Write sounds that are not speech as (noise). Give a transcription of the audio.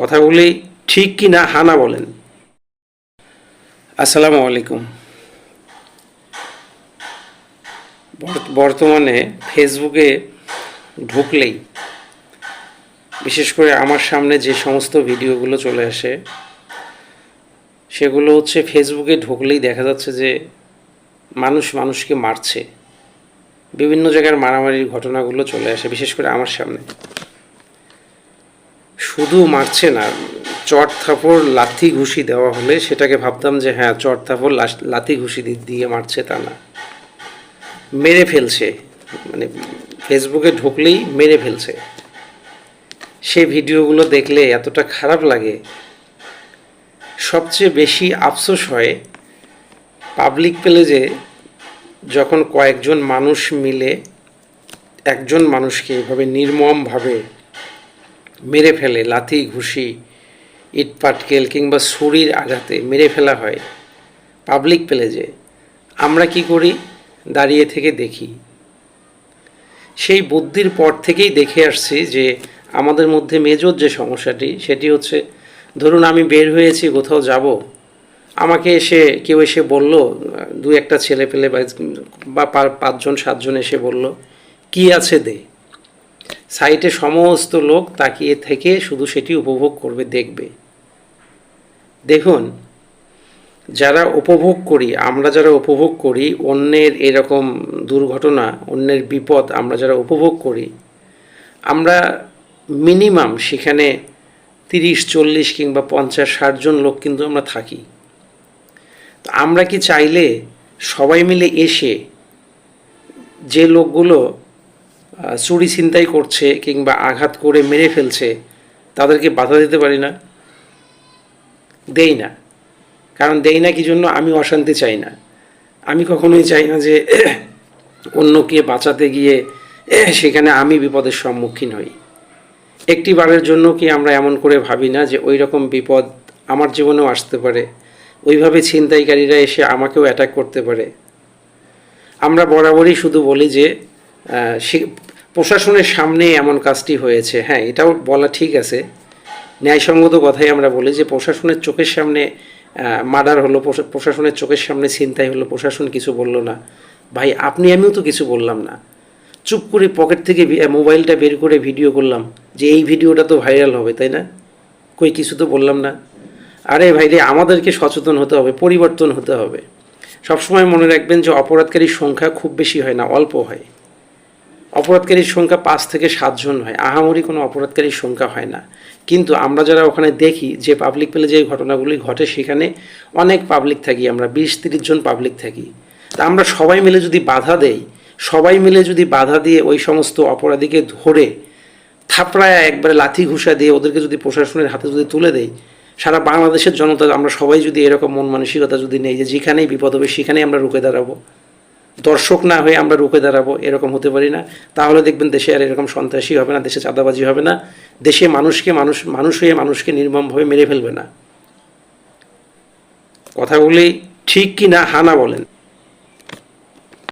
কথাগুলি ঠিক কি না হানা বলেন। আসসালামু আলাইকুম। বর্তমানে ফেসবুকে ঢুকলেই, বিশেষ করে আমার সামনে যে সমস্ত ভিডিওগুলো চলে আসে, সেগুলো হচ্ছে ফেসবুকে ঢুকলেই দেখা যাচ্ছে যে মানুষ মানুষকে মারছে। বিভিন্ন জায়গার মারামারির ঘটনাগুলো চলে আসে, বিশেষ করে আমার সামনে। শুধু মারছে না, চট থাপড়, লাথি ঘুষি দেওয়া হলে সেটাকে ভাবতাম যে হ্যাঁ চট থাপড় লাথি ঘুষি দিয়ে মারছে তা না। মেরে ফেলছে মানে ফেসবুকে ঢুকলেই মেরে ফেলছে। সেই ভিডিওগুলো দেখলে এতটা খারাপ লাগে। সবচেয়ে বেশি আফসোস হয় পাবলিক প্লেজে যখন কয়েকজন মানুষ মিলে একজন মানুষকে এভাবে নির্মমভাবে মেরে ফেলে, লাথি, ঘুষি ইট পাটকেল কিংবা ছুরির আঘাতে মেরে ফেলা হয়। পাবলিক প্লেজে আমরা কি করি? দাঁড়িয়ে থেকে দেখি। সেই বুদ্ধির পর থেকেই দেখে আসছি যে, আমাদের মধ্যে মেজর যে সমস্যাটি, সেটি হচ্ছে, ধরুন আমি বের হয়েছি, কোথাও যাব, আমাকে এসে, কেউ এসে বলল, দু একটা ছেলে পেলে বা- পাঁচজন, সাতজন এসে বলল, কি আছে দে? সাইটে সমস্ত লোক তাকিয়ে থেকে শুধু সেটি উপভোগ করবে, দেখবে। দেখুন, যারা উপভোগ করি, আমরা যারা উপভোগ করি, অন্যের এরকম দুর্ঘটনা, অন্যের বিপদ আমরা যারা উপভোগ করি, আমরা মিনিমাম সেখানে তিরিশ, চল্লিশ কিংবা পঞ্চাশ, ষাট জন লোক কিন্তু আমরা থাকি। তো আমরা কি চাইলে সবাই মিলে এসে যে লোকগুলো চুরি ছিনতাই করছে কিংবা আঘাত করে মেরে ফেলছে, তাদেরকে বাধা দিতে পারি না। দেই না। কারণ দেই না কি জন্য? আমি অশান্তি চাই না। আমি কখনোই চাই না যে (clears throat) অন্যকে বাঁচাতে গিয়ে (clears throat) সেখানে আমি বিপদের সম্মুখীন হই। একটি বারের জন্য কি আমরা এমন করে ভাবি না যে ওই রকম বিপদ আমার জীবনেও আসতে পারে? ওইভাবে ছিনতাইকারীরা এসে আমাকেও অ্যাটাক করতে পারে। আমরা বরাবরই শুধু বলি যে প্রশাসনের সামনে এমন কাজটি হয়েছে। হ্যাঁ এটাও বলা ঠিক আছে। ন্যায়সঙ্গত কথাই আমরা বলি যে প্রশাসনের চোখের সামনে মার্ডার হলো, প্রশা- প্রশাসনের চোখের সামনে ছিনতাই হলো, প্রশাসন কিছু বলল না। ভাই, আপনি, আমিও তো কিছু বললাম না। চুপ করে পকেট থেকে মোবাইলটা বের করে ভিডিও করলাম যে এই ভিডিওটা তো ভাইরাল হবে, তাই না? কই, কিছু তো বললাম না। আরে ভাই রে আমাদেরকে সচেতন হতে হবে, পরিবর্তন হতে হবে। সবসময় মনে রাখবেন যে অপরাধকারীর সংখ্যা খুব বেশি হয় না, অল্প হয়। অপরাধকারীর সংখ্যা পাঁচ থেকে সাতজন হয়। আহামরি কোনো অপরাধকারীর সংখ্যা হয় না। কিন্তু আমরা যারা ওখানে দেখি যে পাবলিক পেলে যে ঘটনাগুলি ঘটে, সেখানে অনেক পাবলিক থাকি আমরা, বিশ তিরিশ জন পাবলিক থাকি। তা আমরা সবাই মিলে যদি বাধা দেই, সবাই মিলে যদি বাধা দিয়ে ওই সমস্ত অপরাধীকে ধরে থাপড়ায়, একবারে লাথি ঘুষা দিয়ে ওদেরকে যদি প্রশাসনের হাতে যদি তুলে দেয় সারা বাংলাদেশের জনতা, আমরা সবাই যদি এরকম মন মানসিকতা যদি নেই যে যেখানেই বিপদ হবে, সেখানেই আমরা রুখে দাঁড়াবো। দর্শক না হয়ে আমরা রুখে দাঁড়াবো, এরকম হতে পারি না। তাহলে দেখবেন দেশে আর এরকম সন্ত্রাসী হবে না, দেশে চাঁদাবাজি হবে না। দেশে মানুষকে মানুষ মানুষ হয়ে মানুষকে নির্মমভাবে মেরে ফেলবে না। কথাগুলি ঠিক কি না হানা বলেন।